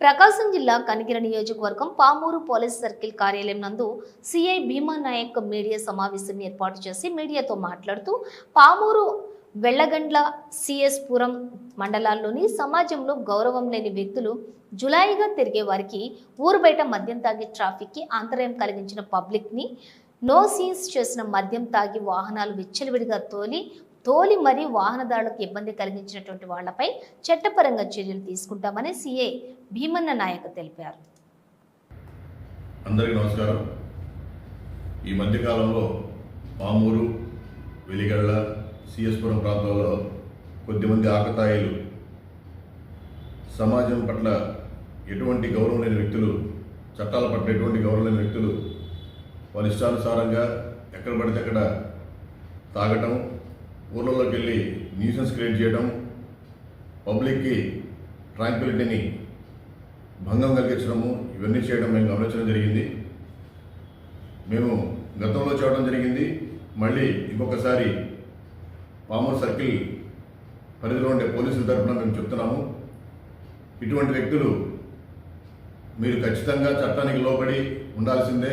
ప్రకాశం జిల్లా కనిగిర నియోజకవర్గం Pamuru police circle కార్యాలయం నందు సిఐ భీమా నాయక్ మీడియా సమావేశం ఏర్పాటు చేసి మీడియాతో మాట్లాడుతూ పామూరు వెళ్ళగండ్ల సిఎస్ పురం మండలాల్లోని సమాజంలో గౌరవం లేని వ్యక్తులు జులాయిగా తిరిగే వారికి ఊరు బయట మద్యం తాగి ట్రాఫిక్కి ఆంతరాయం కలిగించిన పబ్లిక్ని నో సీన్స్ చేసిన మద్యం తాగి వాహనాలు విచ్చలవిడిగా తోలి తోలి మరీ వాహనదారులకు ఇబ్బంది కలిగించినటువంటి వాళ్ళపై చట్టపరంగా చర్యలు తీసుకుంటామని సీఏ భీమన్న నాయక్ తెలిపారు. అందరికీ నమస్కారం. ఈ మధ్యకాలంలో పామూరు వెలిగళ్ళ సిఎస్పురం ప్రాంతాల్లో కొద్దిమంది ఆకతాయిలు సమాజం పట్ల ఎటువంటి గౌరవం లేని వ్యక్తులు చట్టాల పట్ల ఎటువంటి గౌరవం లేని వ్యక్తులు వాళ్ళ ఇష్టానుసారంగా ఎక్కడ పడితే అక్కడ తాగటం ఊళ్ళలోకి వెళ్ళి న్యూసెన్స్ క్రియేట్ చేయడం పబ్లిక్కి ట్రాంక్విలిటీని భంగం కలిగించడము ఇవన్నీ చేయడం మేము గమనించడం జరిగింది. మేము గతంలో చేయడం జరిగింది. మళ్ళీ ఇంకొకసారి పామూర్ సర్కిల్ పరిధిలో ఉండే పోలీసుల తరఫున మేము చెప్తున్నాము. ఇటువంటి వ్యక్తులు మీరు ఖచ్చితంగా చట్టానికి లోబడి ఉండాల్సిందే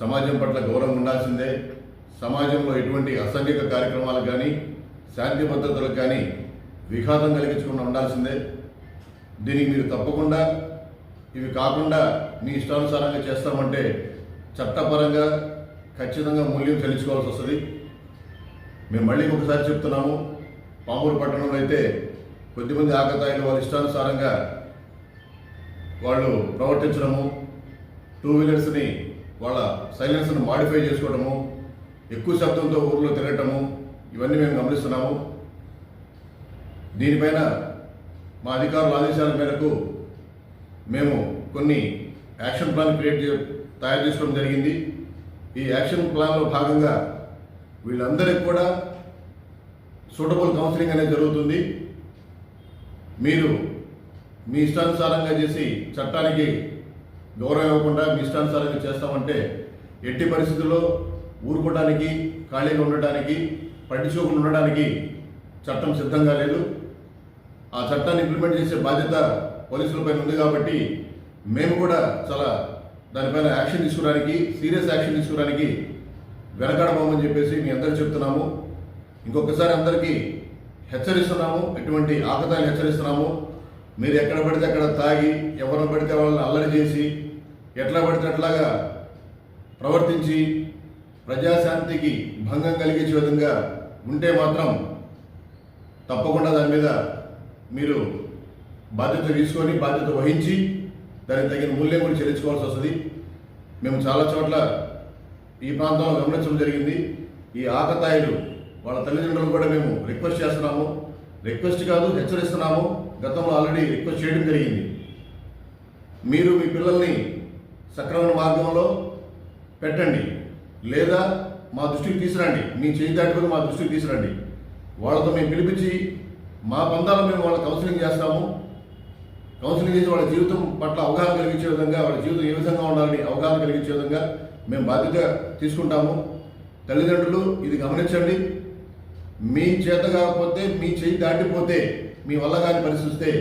సమాజం పట్ల గౌరవం ఉండాల్సిందే. సమాజంలో ఎటువంటి అసంఘిక కార్యక్రమాలకు కానీ శాంతి భద్రతలకు కానీ విఘాతం కలిగించకుండా ఉండాల్సిందే. దీనికి మీరు తప్పకుండా ఇవి కాకుండా మీ ఇష్టానుసారంగా చేస్తామంటే చట్టపరంగా ఖచ్చితంగా మూల్యం తెలుసుకోవాల్సి వస్తుంది. మేము మళ్ళీ ఒకసారి చెప్తున్నాము పామూరు పట్టణంలో అయితే కొద్దిమంది ఆకతాయిలు వాళ్ళ ఇష్టానుసారంగా వాళ్ళు ప్రవర్తించడము టూ వీలర్స్ని వాళ్ళ సైలెన్స్ని మాడిఫై చేసుకోవడము ఎక్కువ శబ్దంతో ఊర్లో తిరగటము ఇవన్నీ మేము గమనిస్తున్నాము. దీనిపైన మా అధికారుల ఆదేశాల మేరకు మేము కొన్ని యాక్షన్ ప్లాన్ క్రియేట్ చే తయారు చేసుకోవడం జరిగింది. ఈ యాక్షన్ ప్లాన్లో భాగంగా వీళ్ళందరికీ కూడా సూటబుల్ కౌన్సిలింగ్ అనేది జరుగుతుంది. మీరు మీ ఇష్టానుసారంగా చేసి చట్టానికి గౌరవం ఇవ్వకుండా మీ ఇష్టానుసారంగా చేస్తామంటే ఎట్టి పరిస్థితుల్లో ఊరుకోవడానికి ఖాళీగా ఉండటానికి పట్టించుకోకుండా ఉండడానికి చట్టం సిద్ధంగా లేదు. ఆ చట్టాన్ని ఇంప్లిమెంట్ చేసే బాధ్యత పోలీసులపైన ఉంది కాబట్టి మేము కూడా చాలా దానిపైన యాక్షన్ తీసుకోవడానికి సీరియస్ యాక్షన్ తీసుకోవడానికి వెనకాడబోమని చెప్పేసి మీ అందరూ చెప్తున్నాము. ఇంకొకసారి అందరికీ హెచ్చరిస్తున్నాము. ఎటువంటి ఆకతాయిలు హెచ్చరిస్తున్నాము. మీరు ఎక్కడ పడితే అక్కడ తాగి ఎవరిని పడితే వాళ్ళని అల్లరి చేసి ఎట్లా పడితే అట్లాగా ప్రవర్తించి ప్రజాశాంతికి భంగం కలిగించే విధంగా ఉంటే మాత్రం తప్పకుండా దాని మీద మీరు బాధ్యత తీసుకొని బాధ్యత వహించి దానికి తగిన మూల్యం కూడా చెల్లించుకోవాల్సి వస్తుంది. మేము చాలా చోట్ల ఈ ప్రాంతంలో గమనించడం జరిగింది. ఈ ఆకతాయిలు వాళ్ళ తల్లిదండ్రులు కూడా మేము రిక్వెస్ట్ చేస్తున్నాము. రిక్వెస్ట్ కాదు హెచ్చరిస్తున్నాము. గతంలో ఆల్రెడీ రిక్వెస్ట్ చేయడం జరిగింది. మీరు మీ పిల్లల్ని సక్రమణ మార్గంలో పెట్టండి. లేదా మా దృష్టికి తీసురండి మీ చేయి దాటుకుని మా దృష్టికి తీసురండి వాళ్ళతో మేము పిలిపించి మా బంధాలు మేము వాళ్ళ కౌన్సిలింగ్ చేస్తాము. కౌన్సిలింగ్ చేసి వాళ్ళ జీవితం పట్ల అవగాహన కలిగించే విధంగా వాళ్ళ జీవితం ఏ విధంగా ఉండాలని అవగాహన కలిగించే విధంగా మేము బాధ్యత తీసుకుంటాము. తల్లిదండ్రులు ఇది గమనించండి. మీ చేత కాకపోతే మీ చేయి దాటిపోతే మీ వల్ల కాని పరిస్థితి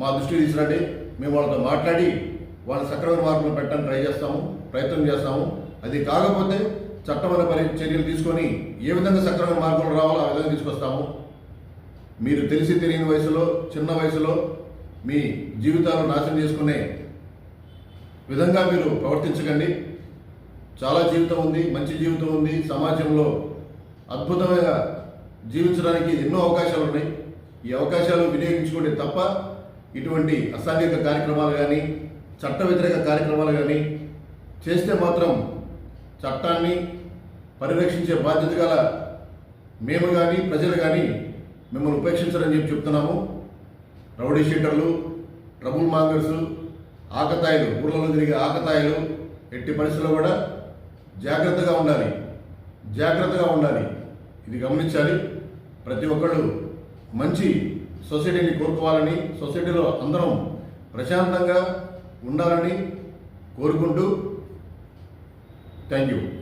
మా దృష్టికి తీసుకురండి. మేము వాళ్ళతో మాట్లాడి వాళ్ళ సక్రమైన మార్పులు పెట్టడానికి ట్రై చేస్తాము ప్రయత్నం చేస్తాము. అది కాకపోతే చట్టమైన పరి చర్యలు తీసుకొని ఏ విధంగా సక్రమ మార్పులు రావాలో ఆ విధంగా తీసుకొస్తాము. మీరు తెలిసి తెలియని వయసులో చిన్న వయసులో మీ జీవితాలు నాశనం చేసుకునే విధంగా మీరు ప్రవర్తించకండి. చాలా జీవితం ఉంది మంచి జీవితం ఉంది. సమాజంలో అద్భుతమైన జీవించడానికి ఎన్నో అవకాశాలు ఉన్నాయి. ఈ అవకాశాలు వినియోగించుకుంటే తప్ప ఇటువంటి అసాంఘిక కార్యక్రమాలు కానీ చట్ట వ్యతిరేక కార్యక్రమాలు కానీ చేస్తే మాత్రం చట్టాన్ని పరిరక్షించే బాధ్యత గల మేము కానీ ప్రజలు కానీ మిమ్మల్ని ఉపేక్షించరని చెప్పి చెప్తున్నాము. రౌడీ షీటర్లు ట్రబుల్ మాంగర్స్ ఆకతాయిలు ఊళ్ళలో తిరిగే ఆకతాయిలు ఎట్టి పరిస్థితుల్లో కూడా జాగ్రత్తగా ఉండాలి. జాగ్రత్తగా ఉండాలి. ఇది గమనించాలి. ప్రతి ఒక్కళ్ళు మంచి సొసైటీని కోరుకోవాలని సొసైటీలో అందరం ప్రశాంతంగా ఉండాలని కోరుకుంటూ Thank you.